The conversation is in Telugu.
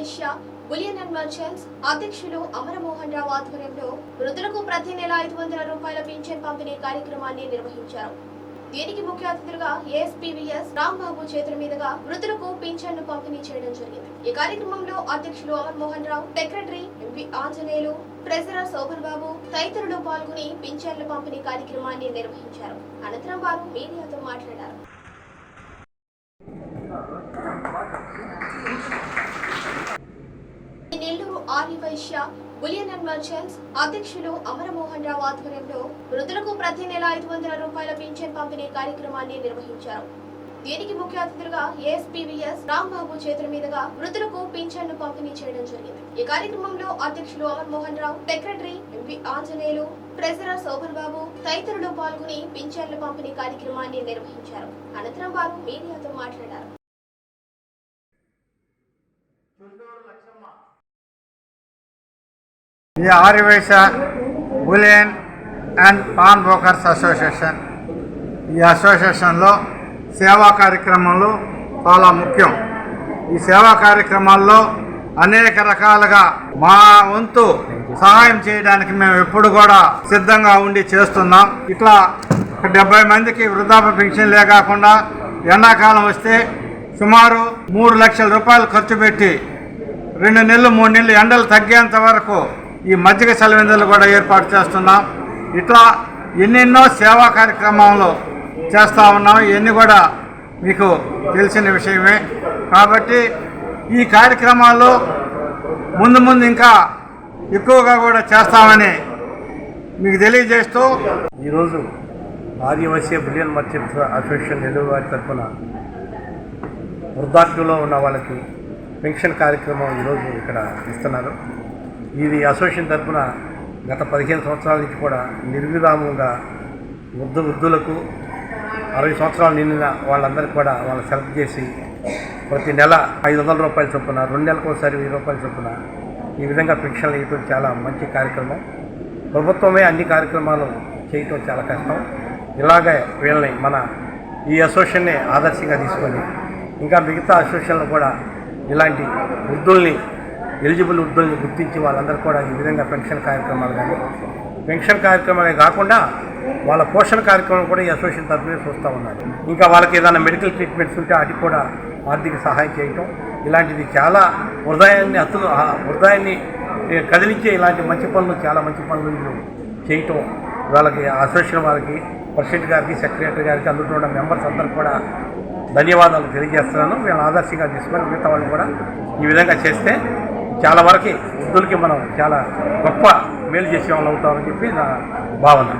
ఆర్యవైశ్య బులియన్ అండ్ మర్చెంట్స్ అధ్యక్షులు అమరమోహన్ రావు ఆధ్వర్యంలో వృద్ధులకు ప్రతి నెల ఐదు వందల రూపాయల పింఛన్ పంపిణీ కార్యక్రమాన్ని నిర్వహించారు. దీనికి ముఖ్య అతిథులుగా ఏఎస్పీవీఎస్ రాంబాబు చేతుల మీదుగా వృద్ధులకు పింఛన్ను పంపిణీ చేయడం జరిగింది. ఈ కార్యక్రమంలో అధ్యక్షులు Amarmohan Rao secretary MP Anjaneyulu treasurer Shobhan Babu తదితరులు పాల్గొని పింఛన్ల పంపిణీ కార్యక్రమాన్ని నిర్వహించారు. అనంతరం వారు మీడియాతో మాట్లాడారు ఈ Nellore Arya Vysya bullion and merchants అధ్యక్షులు అమరమోహన్ రావు ఆధ్వర్యంలో వృద్ధులకు ప్రతి నెల ఐదు వందల రూపాయల పింఛన్ పంపిణీ కార్యక్రమాన్ని నిర్వహించారు. దీనికి ముఖ్య అతిథులుగా ఏఎస్పీవీఎస్ బాబు చేతుల మీదుగా వృద్ధులకు పింఛన్ను పంపిణీ చేయడం జరిగింది. ఈ కార్యక్రమంలో అధ్యక్షులు Amarmohan Rao secretary MP Anjaneyulu treasurer Shobhan Babu తదితరులు పాల్గొని పింఛన్ల పంపిణీ కార్యక్రమాన్ని నిర్వహించారు. అనంతరం వారు మీడియాతో మాట్లాడారు. ఈ Arya Vysya bullion and pawn brokers association. ఈ అసోసియేషన్లో సేవా కార్యక్రమాలు చాలా ముఖ్యం. ఈ సేవా కార్యక్రమాల్లో అనేక రకాలుగా మా వంతు సహాయం చేయడానికి మేము ఎప్పుడు కూడా సిద్ధంగా ఉండి చేస్తున్నాం. ఇట్లా డెబ్బై మందికి వృద్ధాప్య పెన్షన్లే కాకుండా ఎండాకాలం వస్తే సుమారు మూడు లక్షల రూపాయలు ఖర్చు పెట్టి రెండు నెలలు మూడు నెలలు ఎండలు తగ్గేంత వరకు ఈ మజ్జిగ సెలవిందులు కూడా ఏర్పాటు చేస్తున్నాం. ఇట్లా ఎన్నెన్నో సేవా కార్యక్రమాలు చేస్తూ ఉన్నాం. ఇవన్నీ కూడా మీకు తెలిసిన విషయమే. కాబట్టి ఈ కార్యక్రమాల్లో ముందు ముందు ఇంకా ఎక్కువగా కూడా చేస్తామని మీకు తెలియజేస్తూ ఈరోజు Adivasi bullion merchant association Nellore వారి తరఫున వృద్ధాప్యంలో ఉన్న వాళ్ళకి పెన్షన్ కార్యక్రమం ఈరోజు ఇక్కడ ఇస్తున్నారు. ఇది అసోసియేషన్ తరఫున గత పదిహేను సంవత్సరాల నుంచి కూడా నిర్విరామంగా వృద్ధ వృద్ధులకు అరవై సంవత్సరాలు నిండిన వాళ్ళందరికీ కూడా వాళ్ళు సెలెక్ట్ చేసి ప్రతి నెల ఐదు వందల రూపాయల చొప్పున రెండు నెలలకు ఒకసారి వెయ్యి రూపాయల చొప్పున ఈ విధంగా పెన్షన్లు ఇవ్వడం చాలా మంచి కార్యక్రమం. ప్రభుత్వమే అన్ని కార్యక్రమాలు చేయటం చాలా కష్టం. ఇలాగే వీళ్ళని మన ఈ అసోసియేషన్ని ఆదర్శంగా తీసుకొని ఇంకా మిగతా అసోసియేషన్లు కూడా ఇలాంటి వృద్ధుల్ని ఎలిజిబుల్ వృద్ధుల్ని గుర్తించి వాళ్ళందరూ కూడా ఈ విధంగా పెన్షన్ కార్యక్రమాలు కానీ పెన్షన్ కార్యక్రమాలే కాకుండా వాళ్ళ పోషణ కార్యక్రమం కూడా ఈ అసోసియేషన్ తరఫున చూస్తూ ఉన్నారు. ఇంకా వాళ్ళకి ఏదైనా మెడికల్ ట్రీట్మెంట్స్ ఉంటే అది కూడా ఆర్థిక సహాయం చేయటం ఇలాంటిది చాలా హృదయాన్ని అతు హృదయాన్ని కదిలించే ఇలాంటి మంచి పనులు చాలా మంచి పనులు చేయటం. వాళ్ళకి అసోసియేషన్ వారికి ప్రెసిడెంట్ గారికి సెక్రటరీ గారికి అందులో ఉన్న మెంబర్స్ అందరికి కూడా ధన్యవాదాలు తెలియజేస్తున్నాను. వీళ్ళని ఆదర్శంగా తీసుకొని మిగతా వాళ్ళు కూడా ఈ విధంగా చేస్తే చాలా వరకు వృద్ధులకి మనం చాలా గొప్ప మేలు చేసే వాళ్ళు అవుతామని చెప్పి నా భావన.